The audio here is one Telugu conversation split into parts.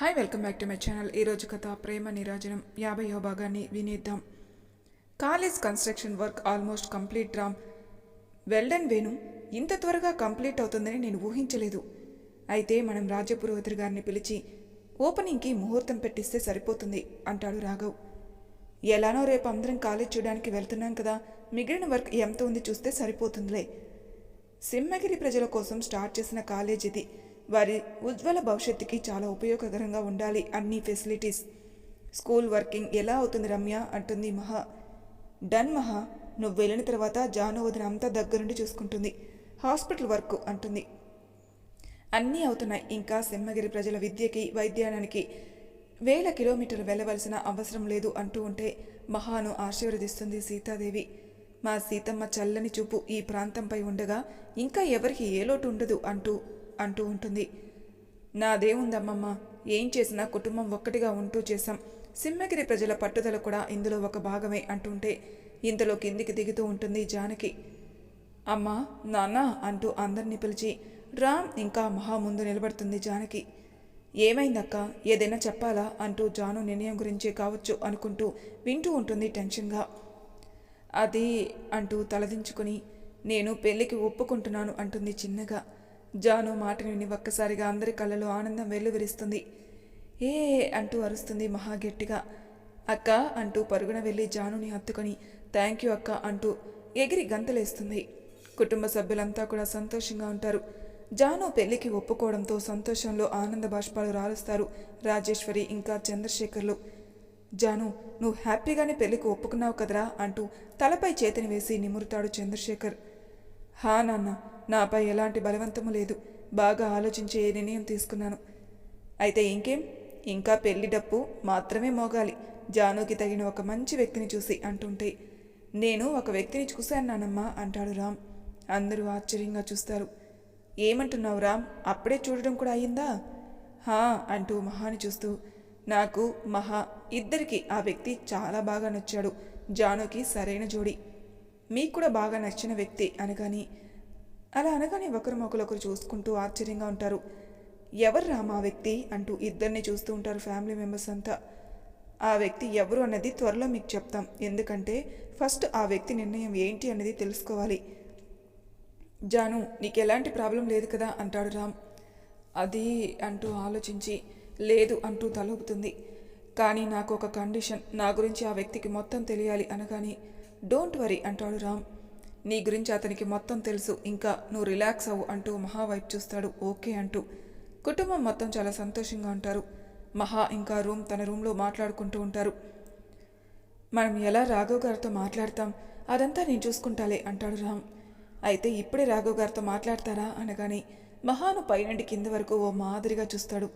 Hi welcome back to my channel. ఈరోజు కథ ప్రేమ నిరాజనం. యాభైవ భాగాన్ని వినేద్దాం. College construction work almost complete Ram. Well done Venu ఇంత త్వరగా కంప్లీట్ అవుతుందని నేను ఊహించలేదు. అయితే మనం రాజపురోహితుడి గారిని పిలిచి ఓపెనింగ్కి ముహూర్తం పెట్టిస్తే సరిపోతుంది అంటాడు రాఘవ్. ఎలానో రేపు అందరం కాలేజ్ చూడడానికి వెళ్తున్నాం కదా. మిగిలిన వర్క్ ఎంత ఉంది చూస్తే సరిపోతుందిలే. సింహగిరి ప్రజల కోసం స్టార్ట్ చేసిన కాలేజ్ ఇది. వారి ఉజ్వల భవిష్యత్తుకి చాలా ఉపయోగకరంగా ఉండాలి అన్ని ఫెసిలిటీస్ స్కూల్ వర్కింగ్ ఎలా అవుతుంది రమ్య? అంటుంది మహా. డన్ మహా. నువ్వు వెళ్ళిన తర్వాత జాను వదిన అంతా దగ్గరుండి చూసుకుంటుంది. హాస్పిటల్ వర్క్ అంటుంది. అన్నీ అవుతున్నాయి. ఇంకా సింహగిరి ప్రజల విద్యకి వైద్యానికి వేల కిలోమీటర్లు వెళ్ళవలసిన అవసరం లేదు అంటూ ఉంటే మహాను ఆశీర్వదిస్తుంది సీతాదేవి. మా సీతమ్మ చల్లని చూపు ఈ ప్రాంతంపై ఉండగా ఇంకా ఎవరికి ఏ లోటు ఉండదు అంటూ అంటూ ఉంటుంది. నాదేముందమ్మమ్మ ఏం చేసినా కుటుంబం ఒక్కటిగా ఉంటూ చేశాం. సింహగిరి ప్రజల పట్టుదల కూడా ఇందులో ఒక భాగమే అంటుంటే ఇంతలో కిందికి దిగుతూ ఉంటుంది జానకి. అమ్మా నాన్న అంటూ అందరినీ పిలిచి రామ్ ఇంకా మహా ముందు నిలబడుతుంది జానకి. ఏమైందక్క ఏదైనా చెప్పాలా అంటూ జాను నిర్ణయం గురించే కావచ్చు అనుకుంటూ వింటూ ఉంటుంది టెన్షన్గా. అది అంటూ తలదించుకుని నేను పెళ్ళికి ఒప్పుకుంటున్నాను అంటుంది చిన్నగా. జాను మాట విని ఒక్కసారిగా అందరి కళ్ళలో ఆనందం వెల్లువిరుస్తుంది. ఏ అంటూ అరుస్తుంది మహా గట్టిగా. అక్క అంటూ పరుగున వెళ్ళి జానుని హత్తుకొని థ్యాంక్ యూ అక్క అంటూ ఎగిరి గంతలేస్తుంది. కుటుంబ సభ్యులంతా కూడా సంతోషంగా ఉంటారు. జాను పెళ్ళికి ఒప్పుకోవడంతో సంతోషంలో ఆనంద బాష్పాలు రాలుస్తారు రాజేశ్వరి ఇంకా చంద్రశేఖర్లు. జాను నువ్వు హ్యాపీగానే పెళ్ళికి ఒప్పుకున్నావు కదరా అంటూ తలపై చేతిని వేసి నిమురుతాడు చంద్రశేఖర్. హా నాన్న. నాపై ఎలాంటి బలవంతము లేదు. బాగా ఆలోచించే నిర్ణయం తీసుకున్నాను. అయితే ఇంకేం? ఇంకా పెళ్ళి డప్పు మాత్రమే మోగాలి. జానుకి తగిన ఒక మంచి వ్యక్తిని చూసి అంటుంటే నేను ఒక వ్యక్తిని చూశాను నానమ్మ అంటాడు రామ్. అందరూ ఆశ్చర్యంగా చూస్తారు. ఏమంటున్నావు రామ్? అప్పుడే చూడడం కూడా అయ్యిందా హా అంటూ మహాని చూస్తూ నాకు మహా ఇద్దరికి ఆ వ్యక్తి చాలా బాగా నచ్చాడు. జానుకి సరైన జోడి. మీకు కూడా బాగా నచ్చిన వ్యక్తి అనగాని అలా అనగానే ఒకరు ఒకరు చూసుకుంటూ ఆశ్చర్యంగా ఉంటారు. ఎవరు రామా మా వ్యక్తి? అంటూ ఇద్దరిని చూస్తూ ఉంటారు ఫ్యామిలీ మెంబర్స్ అంతా. ఆ వ్యక్తి ఎవరు అన్నది త్వరలో మీకు చెప్తాం. ఎందుకంటే ఫస్ట్ ఆ వ్యక్తి నిర్ణయం ఏంటి అన్నది తెలుసుకోవాలి. జాను నీకు ఎలాంటి ప్రాబ్లం లేదు కదా? అంటాడు రామ్. అది అంటూ ఆలోచించి లేదు అంటూ తలూపుతుంది. కానీ నాకు ఒక కండిషన్ నా గురించి ఆ వ్యక్తికి మొత్తం తెలియాలి అనగానే డోంట్ వరీ అంటాడు రామ్. నీ గురించి అతనికి మొత్తం తెలుసు. ఇంకా నువ్వు రిలాక్స్ అవ్వు అంటూ మహా వైపు చూస్తాడు. ఓకే అంటూ. కుటుంబం మొత్తం చాలా సంతోషంగా ఉంటారు. మహా ఇంకా రూమ్ తన రూమ్లో మాట్లాడుకుంటూ ఉంటారు. మనం ఎలా రాఘవ్ గారితో మాట్లాడతాం? అదంతా నేను చూసుకుంటాలే అంటాడు రామ్. అయితే ఇప్పుడే రాఘవ్ గారితో మాట్లాడతారా అనగానే మహాను పైనుండి కింద వరకు ఓ మాదిరిగా చూస్తాడు.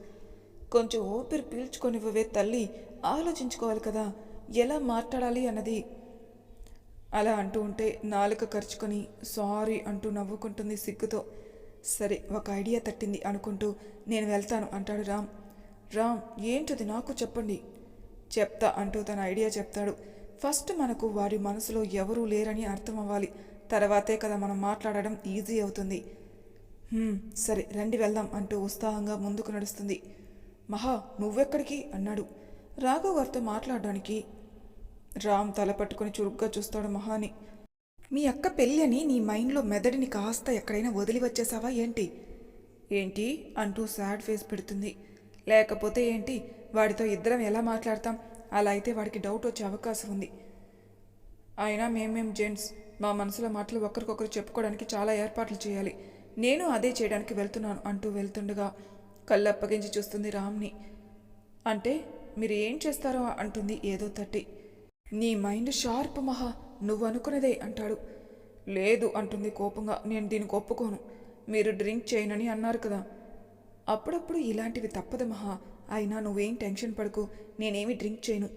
కొంచెం ఊపిరి పీల్చుకొనివ్వవే తల్లి ఆలోచించుకోవాలి కదా. ఎలా మాట్లాడాలి అన్నది అలా అంటూ ఉంటే నాలుక ఖర్చుకొని సారీ అంటూ నవ్వుకుంటుంది సిగ్గుతో. సరే ఒక ఐడియా తట్టింది అనుకుంటూ నేను వెళ్తాను అంటాడు రామ్. రామ్ ఏంటది నాకు చెప్పండి. చెప్తా అంటూ తన ఐడియా చెప్తాడు. ఫస్ట్ మనకు వారి మనసులో ఎవరూ లేరని అర్థం అవ్వాలి తర్వాతే కదా మనం మాట్లాడడం ఈజీ అవుతుంది. సరే రండి వెళ్దాం అంటూ ఉత్సాహంగా ముందుకు నడుస్తుంది. మహా నువ్వెక్కడికి? అన్నాడు. రాఘవ్ గారితో మాట్లాడడానికి రామ్ తల పట్టుకుని చురుగ్గా చూస్తాడు మహాని. మీ అక్క పెళ్ళని నీ మైండ్లో మెదడిని కాస్త ఎక్కడైనా వదిలి వచ్చేసావా ఏంటి? ఏంటి? అంటూ సాడ్ ఫేస్ పెడుతుంది. లేకపోతే ఏంటి? వాడితో ఇద్దరం ఎలా మాట్లాడతాం? అలా అయితే వాడికి డౌట్ వచ్చే అవకాశం ఉంది. అయినా మేమేం జెంట్స్. మా మనసులో మాటలు ఒకరికొకరు చెప్పుకోవడానికి చాలా ఏర్పాట్లు చేయాలి. నేను అదే చేయడానికి వెళ్తున్నాను అంటూ వెళ్తుండగా కళ్ళు అప్పగించి చూస్తుంది రామ్ని. అంటే మీరు ఏం చేస్తారో అంటుంది ఏదో తట్టి. నీ మైండ్ షార్ప్ మహా నువ్వు అనుకున్నదే అంటాడు. లేదు అంటుంది కోపంగా నేను దీనికి ఒప్పుకోను. మీరు డ్రింక్ చేయనని అన్నారు కదా. అప్పుడప్పుడు ఇలాంటివి తప్పదు మహా అయినా నువ్వేం టెన్షన్ పడకు నేనేమి డ్రింక్ చేయను.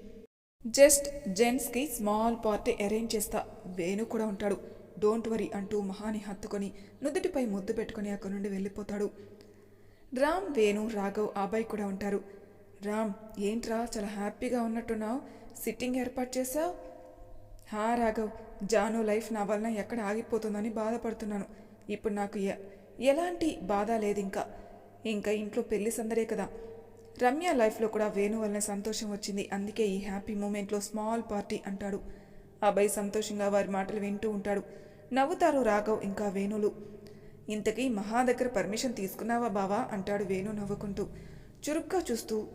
జస్ట్ జెంట్స్కి స్మాల్ పార్టీ అరేంజ్ చేస్తా వేణు కూడా ఉంటాడు. డోంట్ వరీ అంటూ మహాని హత్తుకొని నుదుటిపై ముద్దు పెట్టుకొని అక్కడి నుండి వెళ్ళిపోతాడు. రామ్ వేణు రాఘవ్ అబ్బాయి కూడా ఉంటారు. రామ్ ఏంట్రా చాలా హ్యాపీగా ఉన్నట్టున్నావు? సిట్టింగ్ ఏర్పాటు చేసావు హా రాఘవ్ జాను లైఫ్ నా వలన ఎక్కడ ఆగిపోతుందని బాధపడుతున్నాను. ఇప్పుడు నాకు ఎ- ఎలాంటి బాధ లేదు ఇంకా ఇంకా ఇంట్లో పెళ్ళి సందరే కదా. రమ్య లైఫ్లో కూడా వేణు వలన సంతోషం వచ్చింది. అందుకే ఈ హ్యాపీ మూమెంట్లో స్మాల్ పార్టీ అంటాడు. అబ్బాయి సంతోషంగా వారి మాటలు వింటూ ఉంటాడు. నవ్వుతారు రాఘవ్ ఇంకా వేణులు. ఇంతకీ మహా దగ్గర పర్మిషన్ తీసుకున్నావా బావా? అంటాడు వేణు నవ్వుకుంటూ. చురుగ్గా చూస్తూ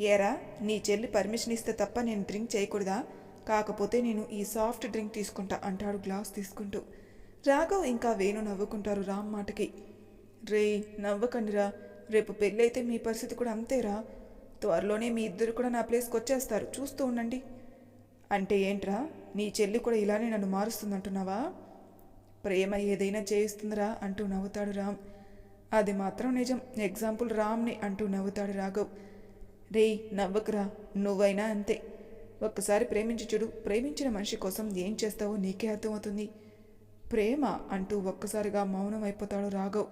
ఏరా నీ చెల్లి పర్మిషన్ ఇస్తే తప్ప నేను డ్రింక్ చేయకూడదా? కాకపోతే నేను ఈ సాఫ్ట్ డ్రింక్ తీసుకుంటా అంటాడు గ్లాస్ తీసుకుంటూ. రాఘవ్ ఇంకా వేణు నవ్వుకుంటారు రామ్ మాటకి. రే నవ్వకండిరా. రేపు పెళ్ళైతే మీ పరిస్థితి కూడా అంతేరా? త్వరలోనే మీ ఇద్దరు కూడా నా ప్లేస్కి వచ్చేస్తారు. చూస్తూ ఉండండి. అంటే ఏంట్రా? నీ చెల్లి కూడా ఇలానే నన్ను మారుస్తుందంటున్నావా? ప్రేమ ఏదైనా చేయిస్తుందిరా అంటూ నవ్వుతాడు రామ్. అది మాత్రం నిజం. ఎగ్జాంపుల్ రామ్ని అంటూ నవ్వుతాడు రాఘవ్. రేయ్ నవ్వకురా నువ్వైనా అంతే. ఒక్కసారి ప్రేమించి చూడు ప్రేమించిన మనిషి కోసం ఏం చేస్తావో నీకే అర్థమవుతుంది. ప్రేమ అంటూ ఒక్కసారిగా మౌనం అయిపోతాడు రాఘవ్.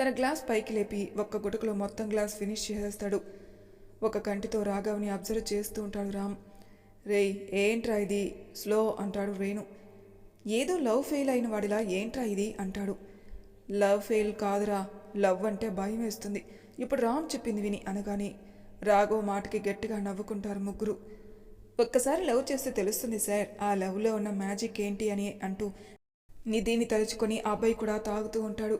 తన గ్లాస్ పైకి లేపి ఒక్క గుటకులో మొత్తం గ్లాస్ ఫినిష్ చేసేస్తాడు. ఒక కంటితో రాఘవ్ని అబ్జర్వ్ చేస్తూ ఉంటాడు రామ్. రేయ్ ఏంట్రా ఇది? స్లో అంటాడు రేణు. ఏదో లవ్ ఫెయిల్ అయిన వాడిలా ఏంట్రా ఇది? అంటాడు. లవ్ ఫెయిల్ కాదురా లవ్ అంటే భయం వేస్తుంది ఇప్పుడు రామ్ చెప్పింది విని అనగానే రాఘవ్ మాటకి గట్టిగా నవ్వుకుంటారు ముగ్గురు. ఒక్కసారి లవ్ చేస్తే తెలుస్తుంది సార్ ఆ లవ్లో ఉన్న మ్యాజిక్ ఏంటి అని అంటూ నిధిని తలుచుకొని ఆ అబ్బాయి కూడా తాగుతూ ఉంటాడు.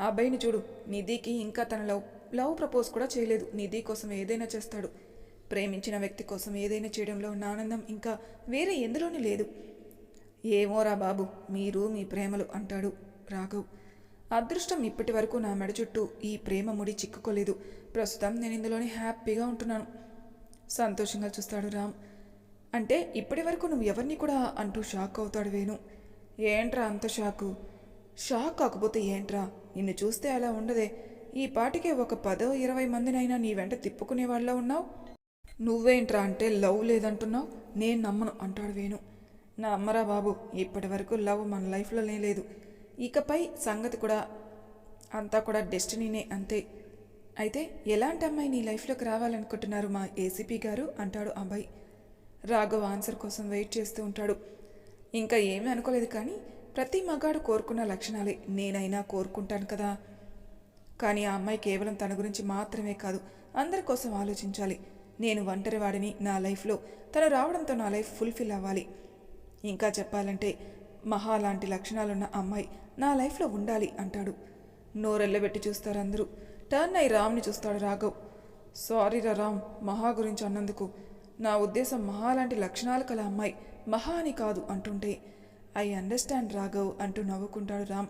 ఆ అబ్బాయిని చూడు నిధికి ఇంకా తన లవ్ లవ్ ప్రపోజ్ కూడా చేయలేదు. నిధి కోసం ఏదైనా చేస్తాడు. ప్రేమించిన వ్యక్తి కోసం ఏదైనా చేయడంలో ఉన్న ఆనందం ఇంకా వేరే ఎందులోనూ లేదు. ఏమోరా బాబు మీరు మీ ప్రేమలు అంటాడు రాఘవ్. అదృష్టం ఇప్పటి వరకు నా మెడ చుట్టూ ఈ ప్రేమ ముడి చిక్కుకోలేదు. ప్రస్తుతం నేను ఇందులోనే హ్యాపీగా ఉంటున్నాను. సంతోషంగా చూస్తాడు రామ్. అంటే ఇప్పటి వరకు నువ్వు ఎవరిని కూడా అంటూ షాక్ అవుతాడు వేణు. ఏంట్రా అంత షాకు? షాక్ కాకపోతే ఏంట్రా? నిన్ను చూస్తే అలా ఉండదే. ఈ పాటికే ఒక పదో ఇరవై మందినైనా నీ వెంట తిప్పుకునే వాళ్ళ ఉన్నావు. నువ్వేంట్రా అంటే లవ్ లేదంటున్నావు? నేను నమ్మను అంటాడు వేణు. నా అమ్మరా బాబు ఇప్పటి వరకు లవ్ మన లైఫ్లోనే లేదు. ఇకపై సంగతి కూడా అంతా కూడా డెస్టినీనే అంతే. అయితే ఎలాంటి అమ్మాయి నీ లైఫ్లోకి రావాలనుకుంటున్నారు మా ఏసీపీ గారు? అంటాడు అబ్బాయి రాఘవ్ ఆన్సర్ కోసం వెయిట్ చేస్తూ ఉంటాడు. ఇంకా ఏమీ అనుకోలేదు కానీ ప్రతి మగాడు కోరుకున్న లక్షణాలే. నేనైనా కోరుకుంటాను కదా. కానీ ఆ అమ్మాయి కేవలం తన గురించి మాత్రమే కాదు అందరి కోసం ఆలోచించాలి. నేను ఒంటరి వాడిని నా లైఫ్లో. తను రావడంతో నా లైఫ్ ఫుల్ఫిల్ అవ్వాలి. ఇంకా చెప్పాలంటే మహా లాంటి లక్షణాలున్న అమ్మాయి. నా లైఫ్లో ఉండాలి అంటాడు. నోరెళ్ళబెట్టి చూస్తారు అందరూ. టర్న్ అయి రామ్ని చూస్తాడు రాఘవ్. సారీ రా రామ్ మహా గురించి అన్నందుకు. నా ఉద్దేశం మహా లాంటి లక్షణాలు కల అమ్మాయి. మహా అని కాదు అంటుంటే. ఐ అండర్స్టాండ్ రాఘవ్ అంటూ నవ్వుకుంటాడు రామ్.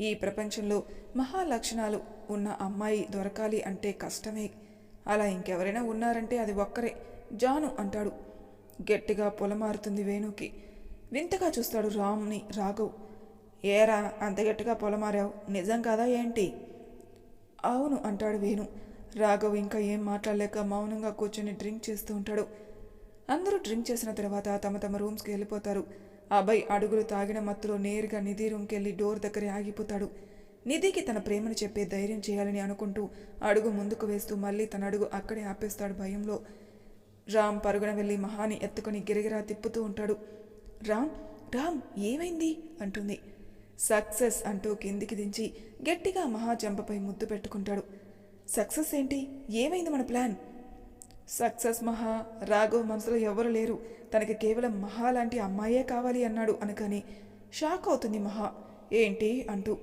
ఈ ప్రపంచంలో మహా లక్షణాలు ఉన్న అమ్మాయి దొరకాలి అంటే కష్టమే. అలా ఇంకెవరైనా ఉన్నారంటే అది ఒక్కరే. జాను అంటాడు. గట్టిగా పొలమారుతుంది వేణుకి. వింతగా చూస్తాడు రామ్ని రాఘవ్. ఏరా అంత గట్టిగా పొలమారావు. నిజం కాదా ఏంటి? అవును అంటాడు వేణు. రాఘవ్ ఇంకా ఏం మాట్లాడలేక మౌనంగా కూర్చొని డ్రింక్ చేస్తూ ఉంటాడు. అందరూ డ్రింక్ చేసిన తర్వాత తమ తమ రూమ్స్కి వెళ్ళిపోతారు. అబ్బాయి అడుగులు తాగిన మత్తులో నేరుగా నిధి రూమ్కి వెళ్ళి డోర్ దగ్గర ఆగిపోతాడు. నిధికి తన ప్రేమను చెప్పే ధైర్యం చేయాలని అనుకుంటూ అడుగు ముందుకు వేస్తూ మళ్ళీ తన అడుగు అక్కడే ఆపేస్తాడు భయంలో. రామ్ పరుగున వెళ్ళి మహాని ఎత్తుకొని గిరిగిరా తిప్పుతూ ఉంటాడు. రామ్ రామ్ ఏమైంది? అంటుంది. సక్సెస్ అంటూ కిందికి దించి గట్టిగా మహా ముద్దు పెట్టుకుంటాడు. సక్సెస్ ఏంటి? ఏమైంది మన ప్లాన్? సక్సెస్ మహా రాఘవ్ మనసులో ఎవరు లేరు. తనకి కేవలం మహా లాంటి అమ్మాయే కావాలి అన్నాడు అనగానే షాక్ అవుతుంది మహా. ఏంటి? అంటూ.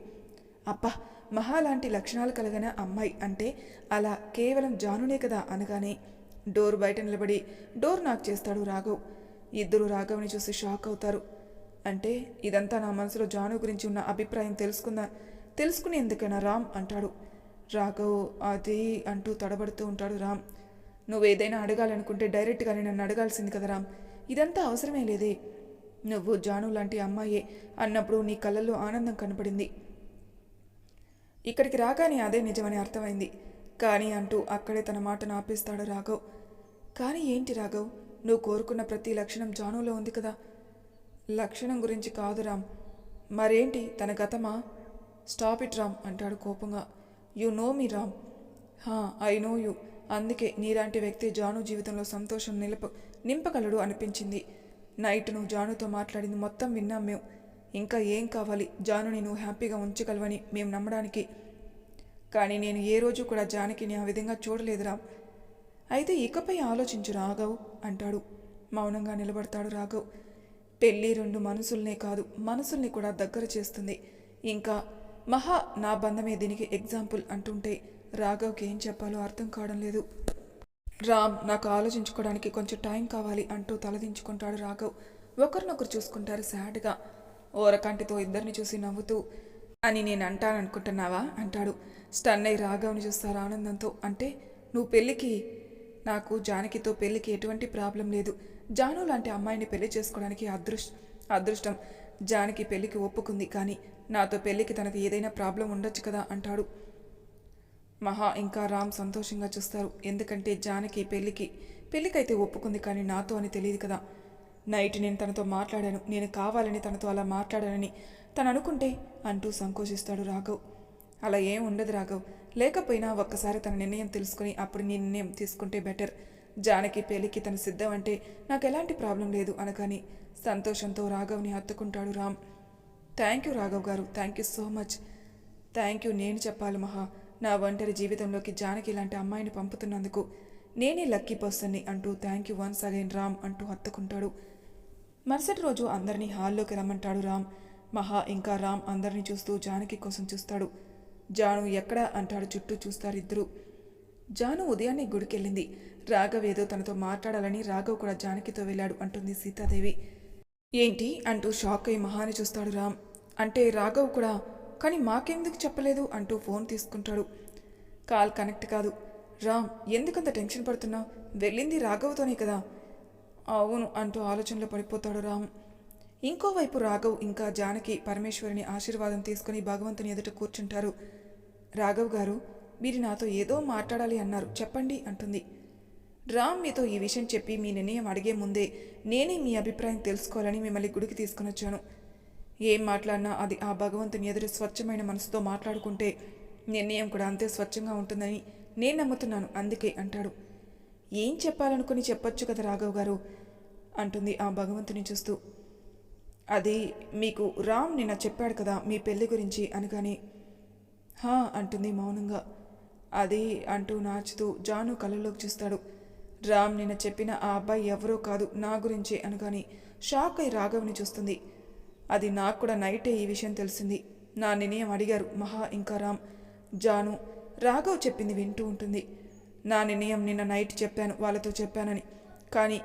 అబ్బా మహా లాంటి లక్షణాలు కలిగిన అమ్మాయి అంటే అలా కేవలం జానునే కదా అనగానే డోర్ బయట నిలబడి డోర్ నాక్ చేస్తాడు రాఘవ్. ఇద్దరు రాఘవ్ని చూసి షాక్ అవుతారు. అంటే ఇదంతా నా మనసులో జాను గురించి ఉన్న అభిప్రాయం తెలుసుకుందా? తెలుసుకునేందుకేనా రామ్ అంటాడు. రాఘవ్ అది అంటూ తడబడుతూ ఉంటాడు రామ్. నువ్వేదైనా అడగాలనుకుంటే డైరెక్ట్గానే నన్ను అడగాల్సింది కదా రామ్. ఇదంతా అవసరమే లేదే. నువ్వు జాను లాంటి అమ్మాయే అన్నప్పుడు నీ కళ్ళల్లో ఆనందం కనపడింది. ఇక్కడికి రాగానే అదే నిజమని అర్థమైంది. కానీ అంటూ అక్కడే తన మాటను ఆపేస్తాడు రాఘవ్. కానీ ఏంటి రాఘవ్? నువ్వు కోరుకున్న ప్రతి లక్షణం జానులో ఉంది కదా. లక్షణం గురించి కాదు రామ్. మరేంటి తన గతమా? స్టాప్ ఇట్ రామ్ అంటాడు కోపంగా. You know me Ram. హా ఐ నో యు. అందుకే నీలాంటి వ్యక్తి జాను జీవితంలో సంతోషం నిలప నింపగలడు అనిపించింది. నైట్ నువ్వు జానుతో మాట్లాడింది మొత్తం విన్నాం మేము. ఇంకా ఏం కావాలి? జానుని నువ్వు హ్యాపీగా ఉంచగలవని మేము నమ్మడానికి. కానీ నేను ఏ రోజు కూడా జానకిని ఆ విధంగా చూడలేదు రామ్. అయితే ఇకపై ఆలోచించు రాఘవ్ అంటాడు. మౌనంగా నిలబడతాడు రాఘవ్. పెళ్ళి రెండు మనసుల్నే కాదు మనసుల్ని కూడా దగ్గర చేస్తుంది. ఇంకా మహా నా బంధమే దీనికి ఎగ్జాంపుల్ అంటుంటే రాఘవ్కి ఏం చెప్పాలో అర్థం కావడం లేదు. రామ్ నాకు ఆలోచించుకోవడానికి కొంచెం టైం కావాలి అంటూ తలదించుకుంటాడు రాఘవ్. ఒకరినొకరు చూసుకుంటారు సాడ్గా. ఓరకంటితో ఇద్దరిని చూసి నవ్వుతూ అని నేను అంటాననుకుంటున్నావా అంటాడు. స్టన్ అయి రాఘవ్ని చూస్తారు? ఆనందంతో. అంటే నువ్వు పెళ్ళికి నాకు జానకితో పెళ్ళికి ఎటువంటి ప్రాబ్లం లేదు. జాను లాంటి అమ్మాయిని పెళ్ళి చేసుకోవడానికి అదృష్ అదృష్టం. జానకి పెళ్ళికి ఒప్పుకుంది కానీ నాతో పెళ్ళికి తనకు ఏదైనా ప్రాబ్లం ఉండొచ్చు కదా అంటాడు. మహా ఇంకా రామ్ సంతోషంగా చూస్తారు. ఎందుకంటే జానకి పెళ్ళికి పెళ్ళికైతే ఒప్పుకుంది కానీ నాతో అని తెలియదు కదా. నైట్ నేను తనతో మాట్లాడాను. నేను కావాలని తనతో అలా మాట్లాడానని తను అనుకుంటే అంటూ సంకోచిస్తాడు రాఘవ్. అలా ఏం ఉండదు రాఘవ్. లేకపోయినా ఒక్కసారి తన నిర్ణయం తెలుసుకుని అప్పుడు నీ నిర్ణయం తీసుకుంటే బెటర్. జానకి పెళ్ళికి తను సిద్ధం అంటే నాకు ఎలాంటి ప్రాబ్లం లేదు అనగాని సంతోషంతో రాఘవ్ని హత్తుకుంటాడు రామ్. థ్యాంక్ యూ రాఘవ్ గారు thank you so much. Thank you నేను చెప్పాలి మహా. నా ఒంటరి జీవితంలోకి జానకి ఇలాంటి అమ్మాయిని పంపుతున్నందుకు నేనే లక్కీ పర్సన్ని అంటూ thank you once again Ram అంటూ హత్తుకుంటాడు. మరుసటి రోజు అందరినీ హాల్లోకి రమ్మంటాడు రామ్. మహా ఇంకా రామ్ అందరినీ చూస్తూ జానకి కోసం చూస్తాడు. జాను ఎక్కడా అంటాడు చుట్టూ చూస్తారు ఇద్దరు జాను ఉదయాన్నే గుడికెళ్ళింది. రాఘవ్ ఏదో తనతో మాట్లాడాలని రాఘవ్ కూడా జానకితో వెళ్ళాడు అంటుంది సీతాదేవి. ఏంటి? అంటూ షాక్ అయి మహాని చూస్తాడు రామ్. అంటే రాఘవ్ కూడా కానీ మాకెందుకు చెప్పలేదు? అంటూ ఫోన్ తీసుకుంటాడు. కాల్ కనెక్ట్ కాదు. రామ్ ఎందుకంత టెన్షన్ పడుతున్నావు వెళ్ళింది రాఘవ్తోనే కదా. అవును అంటూ ఆలోచనలో పడిపోతాడు రామ్. ఇంకోవైపు రాఘవ్ ఇంకా జానకి పరమేశ్వరిని ఆశీర్వాదం తీసుకుని భగవంతుని ఎదుట కూర్చుంటారు. రాఘవ్ గారు మీరు నాతో ఏదో మాట్లాడాలి అన్నారు. చెప్పండి అంటుంది. రామ్ మీతో ఈ విషయం చెప్పి మీ నిర్ణయం అడిగే ముందే నేనే మీ అభిప్రాయం తెలుసుకోవాలని మిమ్మల్ని గుడికి తీసుకుని వచ్చాను ఏం మాట్లాడినా అది ఆ భగవంతుని ఎదురు స్వచ్ఛమైన మనసుతో మాట్లాడుకుంటే నిర్ణయం కూడా అంతే స్వచ్ఛంగా ఉంటుందని నేను నమ్ముతున్నాను అందుకే అంటాడు. ఏం చెప్పాలనుకుని చెప్పొచ్చు కదా రాఘవ్ గారు? అంటుంది ఆ భగవంతుని చూస్తూ. అది మీకు రామ్ నిన్న చెప్పాడు కదా మీ పెళ్ళి గురించి అనగానే. హా అంటుంది మౌనంగా. అది అంటూ నాచుతూ జాను కళ్ళలోకి చూస్తాడు. రామ్ నిన్న చెప్పిన ఆ అబ్బాయి ఎవరో కాదు నా గురించే అనగాని షాక్ అయి రాఘవ్ని చూస్తుంది. అది నాకు కూడా నైటే ఈ విషయం తెలిసింది. నా నిర్ణయం అడిగారు? మహా ఇంకా రామ్. జాను రాఘవ్ చెప్పింది వింటూ ఉంటుంది. నా నిర్ణయం నిన్న నైట్ చెప్పాను వాళ్ళతో చెప్పానని. కానీ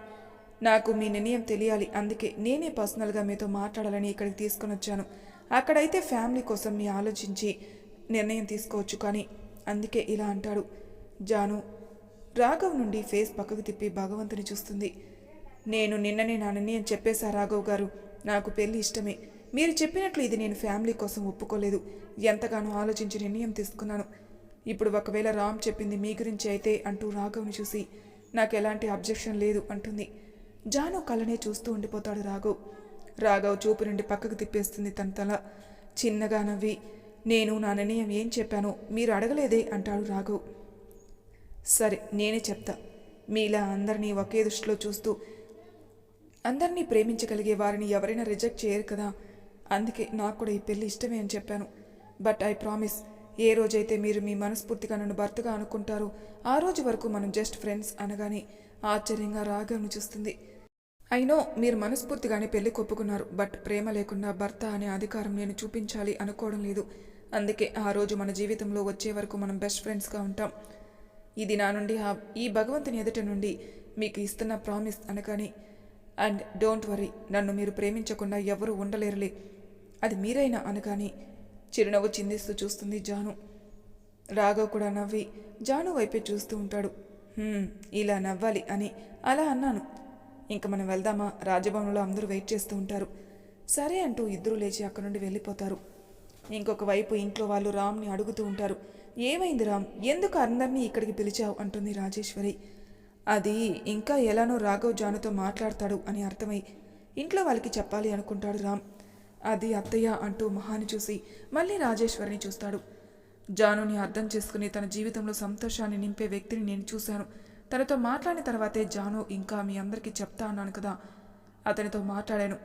నాకు మీ నిర్ణయం తెలియాలి అందుకే నేనే పర్సనల్గా మీతో మాట్లాడాలని ఇక్కడికి తీసుకొని వచ్చాను అక్కడైతే ఫ్యామిలీ కోసం మీ ఆలోచించి నిర్ణయం తీసుకోవచ్చు కానీ అందుకే ఇలా అంటాడు. జాను రాఘవ్ నుండి ఫేస్ పక్కకు తిప్పి భగవంతుని చూస్తుంది. నేను నిన్ననే నా నిర్ణయం చెప్పేశా రాఘవ్ గారు. నాకు పెళ్ళి ఇష్టమే. మీరు చెప్పినట్లు ఇది నేను ఫ్యామిలీ కోసం ఒప్పుకోలేదు. ఎంతగానో ఆలోచించి నిర్ణయం తీసుకున్నాను. ఇప్పుడు ఒకవేళ రామ్ చెప్పింది మీ గురించి అయితే అంటూ రాఘవ్ని చూసి నాకు ఎలాంటి అబ్జెక్షన్ లేదు అంటుంది. జాను కళ్ళనే చూస్తూ ఉండిపోతాడు రాఘవ్. రాఘవ్ చూపు నుండి పక్కకు తిప్పేస్తుంది తన తల. చిన్నగా నవ్వి నేను నా నిర్ణయం ఏం చెప్పానో మీరు అడగలేదే అంటాడు రాఘవ్. సరే నేనే చెప్తా. మీలా అందరినీ ఒకే దృష్టిలో చూస్తూ అందరినీ ప్రేమించగలిగే వారిని ఎవరైనా రిజెక్ట్ చేయరు కదా. అందుకే నాకు కూడా ఈ పెళ్ళి ఇష్టమే అని చెప్పాను. బట్ ఐ ప్రామిస్ ఏ రోజైతే మీరు మీ మనస్ఫూర్తిగా నన్ను భర్తగా అనుకుంటారో ఆ రోజు వరకు మనం జస్ట్ ఫ్రెండ్స్ అనగానే ఆశ్చర్యంగా రాఘవ్ను చూస్తుంది. అయినో మీరు మనస్ఫూర్తిగానే పెళ్ళి కొప్పుకున్నారు బట్ ప్రేమ లేకుండా భర్త అనే అధికారం నేను చూపించాలి అనుకోవడం లేదు. అందుకే ఆ రోజు మన జీవితంలో వచ్చే వరకు మనం బెస్ట్ ఫ్రెండ్స్గా ఉంటాం. ఇది నా నుండి ఈ భగవంతుని ఎదుట నుండి మీకు ఇస్తున్న ప్రామిస్ అనగానే అండ్ డోంట్ వరీ నన్ను మీరు ప్రేమించకుండా ఎవరూ ఉండలేరులే. అది మీరైనా అనగానే చిరునవ్వు చిందిస్తూ చూస్తుంది జాను. రాఘవ్ కూడా నవ్వి జాను వైపే చూస్తూ ఉంటాడు. ఇలా నవ్వాలి అని అలా అన్నాను. ఇంక మనం వెళ్దామా? రాజభవనంలో అందరూ వెయిట్ చేస్తూ ఉంటారు. సరే అంటూ ఇద్దరు లేచి అక్కడి నుండి వెళ్ళిపోతారు. ఇంకొక వైపు ఇంట్లో వాళ్ళు రామ్ని అడుగుతూ ఉంటారు. ఏమైంది రామ్? ఎందుకు అందరినీ ఇక్కడికి పిలిచావు? అంటుంది రాజేశ్వరి. అది ఇంకా ఎలానో రాఘవ్ జానుతో మాట్లాడతాడు అని అర్థమై ఇంట్లో వాళ్ళకి చెప్పాలి అనుకుంటాడు రామ్. అది అత్తయ్య అంటూ మహాని చూసి మళ్ళీ రాజేశ్వరిని చూస్తాడు. జానుని అర్థం చేసుకుని తన జీవితంలో సంతోషాన్ని నింపే వ్యక్తిని నేను చూశాను. తనతో మాట్లాడిన తర్వాతే జాను ఇంకా మీ అందరికీ చెప్తా అన్నాను కదా. అతనితో మాట్లాడాను.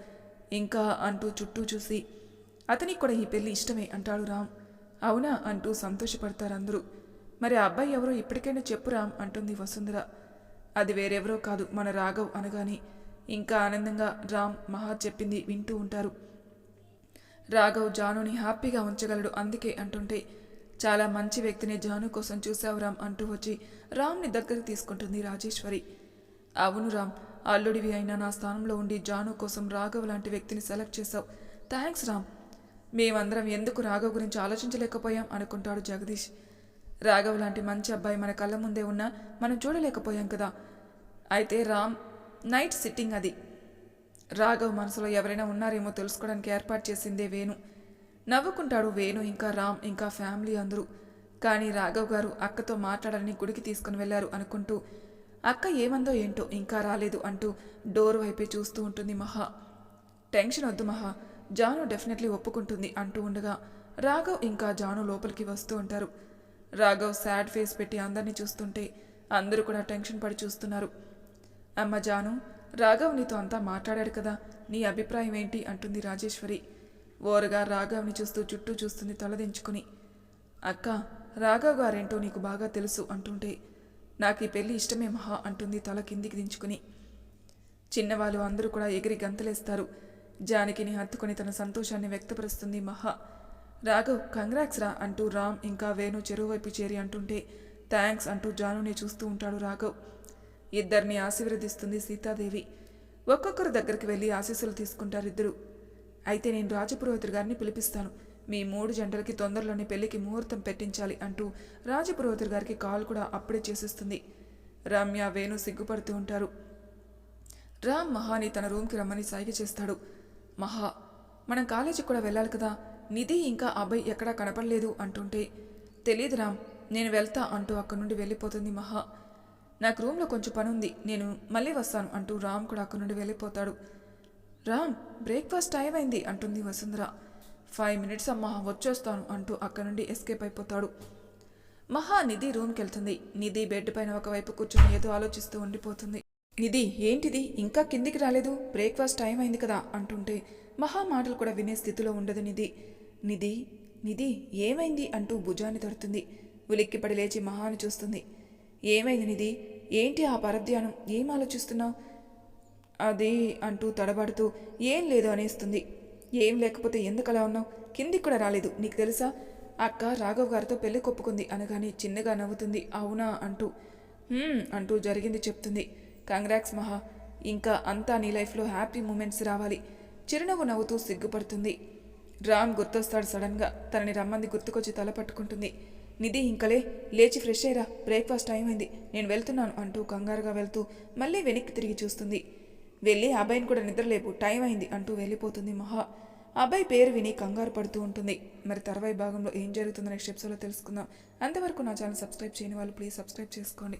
ఇంకా అంటూ చుట్టూ చూసి అతనికి కూడా ఈ పెళ్ళి ఇష్టమే అంటాడు రామ్. అవునా అంటూ సంతోషపడతారు అందరూ. మరి ఆ అబ్బాయి ఎవరో ఇప్పటికైనా చెప్పు రామ్ అంటుంది వసుంధర. అది వేరెవరో కాదు మన రాఘవ్ అనగాని. ఇంకా ఆనందంగా రామ్ మహా చెప్పింది వింటూ ఉంటారు. రాఘవ్ జానుని హ్యాపీగా ఉంచగలడు అందుకే అంటుంటే. చాలా మంచి వ్యక్తిని జాను కోసం చూసావు రామ్ అంటూ వచ్చి రామ్ని దగ్గరికి తీసుకుంటుంది రాజేశ్వరి. అవును రామ్ అల్లుడివి అయినా నా స్థానంలో ఉండి జాను కోసం రాఘవ్ లాంటి వ్యక్తిని సెలెక్ట్ చేశావు. థ్యాంక్స్ రామ్ మేమందరం ఎందుకు రాఘవ్ గురించి ఆలోచించలేకపోయాం అనుకుంటాడు జగదీష్. రాఘవ్ లాంటి మంచి అబ్బాయి మన కళ్ళ ముందే ఉన్నా మనం చూడలేకపోయాం కదా. అయితే రామ్ నైట్ సిట్టింగ్ అది. రాఘవ్ మనసులో ఎవరైనా ఉన్నారేమో తెలుసుకోవడానికి ఏర్పాటు చేసిందే వేణు. నవ్వుకుంటాడు వేణు ఇంకా రామ్ ఇంకా ఫ్యామిలీ అందరూ. కానీ రాఘవ్ గారు అక్కతో మాట్లాడాలని గుడికి తీసుకుని వెళ్ళారు అనుకుంటూ అక్క ఏమందో ఏంటో ఇంకా రాలేదు అంటూ డోర్ వైపే చూస్తూ ఉంటుంది మహా. టెన్షన్ వద్దు మహా. జాను డెఫినెట్లీ ఒప్పుకుంటుంది అంటూ ఉండగా రాఘవ్ ఇంకా జాను లోపలికి వస్తూ ఉంటారు. రాఘవ్ సాడ్ ఫేస్ పెట్టి అందరినీ చూస్తుంటే అందరూ కూడా టెన్షన్ పడి చూస్తున్నారు. అమ్మ జాను రాఘవ్ నీతో అంతా మాట్లాడాడు కదా నీ అభిప్రాయం ఏంటి? అంటుంది రాజేశ్వరి. ఓరగా రాఘవ్ని చూస్తూ చుట్టూ చూస్తుంది తలదించుకుని. అక్క రాఘవ్ గారేంటో నీకు బాగా తెలుసు అంటుంటే నాకు ఈ పెళ్ళి ఇష్టమే మహా అంటుంది తల కిందికి దించుకుని. చిన్నవాళ్ళు అందరూ కూడా ఎగిరి గంతలేస్తారు. జానకిని హత్తుకుని తన సంతోషాన్ని వ్యక్తపరుస్తుంది మహా. రాఘవ్ కంగ్రాక్స్ రా అంటూ రామ్ ఇంకా వేణు చెరువు వైపు చేరి అంటుంటే థ్యాంక్స్ అంటూ జానుని చూస్తూ ఉంటాడు రాఘవ్. ఇద్దరిని ఆశీర్వదిస్తుంది సీతాదేవి. ఒక్కొక్కరు దగ్గరికి వెళ్ళి ఆశీస్సులు తీసుకుంటారు ఇద్దరు అయితే నేను రాజపురోహితుడు గారిని పిలిపిస్తాను. మీ మూడు జంటలకి తొందరలోనే పెళ్ళికి ముహూర్తం పెట్టించాలి అంటూ రాజపురోహితుడు గారికి కాల్ కూడా అప్పుడే చేసేస్తుంది. రమ్య వేణు సిగ్గుపడుతూ ఉంటారు. రామ్ మహాని తన రూమ్కి రమ్మని సైగ చేస్తాడు. మహా మనం కాలేజీకి కూడా వెళ్ళాలి కదా. నిధి ఇంకా అబ్బాయి ఎక్కడా కనపడలేదు అంటుంటే తెలియదు రామ్ నేను వెళ్తా అంటూ అక్కడి నుండి వెళ్ళిపోతుంది మహా. నాకు రూమ్లో కొంచెం పని ఉంది నేను మళ్ళీ వస్తాను అంటూ రామ్ కూడా అక్కడి నుండి వెళ్ళిపోతాడు. రామ్ బ్రేక్ఫాస్ట్ టైం అయింది అంటుంది వసుంధర. ఫైవ్ మినిట్స్ అమ్మా వచ్చేస్తాను అంటూ అక్కడి నుండి ఎస్కేప్ అయిపోతాడు. మహా నిధి రూమ్కి వెళ్తుంది. నిధి బెడ్ పైన ఒకవైపు కూర్చొని ఏదో ఆలోచిస్తూ ఉండిపోతుంది. నిధి ఏంటిది? ఇంకా కిందికి రాలేదు. బ్రేక్ఫాస్ట్ టైం అయింది కదా అంటుంటే మహా మాటలు కూడా వినే స్థితిలో ఉండదు నిధి. నిధి నిధి ఏమైంది అంటూ భుజాన్ని తడుతుంది. ఉలిక్కిపడి లేచి మహాని చూస్తుంది. ఏమైంది నిధి? ఏంటి ఆ పరధ్యానం? ఏం ఆలోచిస్తున్నావు? అది అంటూ తడబడుతూ ఏం లేదు అనేస్తుంది. ఏం లేకపోతే ఎందుకు అలా ఉన్నావు? కిందికి కూడా రాలేదు. నీకు తెలుసా? అక్క రాఘవ్ గారితో పెళ్ళి కొప్పుకుంది అనగానే చిన్నగా నవ్వుతుంది. అవునా? అంటూ అంటూ జరిగింది చెప్తుంది. కంగ్రాక్స్ మహా. ఇంకా అంతా నీ లైఫ్లో హ్యాపీ మూమెంట్స్ రావాలి. చిరునవ్వు నవ్వుతూ సిగ్గుపడుతుంది. రామ్ గుర్తొస్తాడు సడన్గా. తనని రమ్మంది గుర్తుకొచ్చి తల పట్టుకుంటుంది. నిధి ఇంకలే లేచి ఫ్రెష్ అయ్యరా. బ్రేక్ఫాస్ట్ టైం అయింది. నేను వెళ్తున్నాను అంటూ కంగారుగా వెళ్తూ మళ్ళీ వెనక్కి తిరిగి చూస్తుంది. వెళ్ళి అబ్బాయిని కూడా నిద్రలేపు. టైం అయింది అంటూ వెళ్ళిపోతుంది మహా. అబ్బాయి పేరు విని కంగారు పడుతూ ఉంటుంది. మరి తర్వాయి భాగంలో ఏం జరుగుతుందో నెక్స్ట్ ఎపిసోడ్లో తెలుసుకుందాం. అంతవరకు నా ఛానల్ సబ్స్క్రైబ్ చేయని వాళ్ళు ప్లీజ్ సబ్స్క్రైబ్ చేసుకోండి.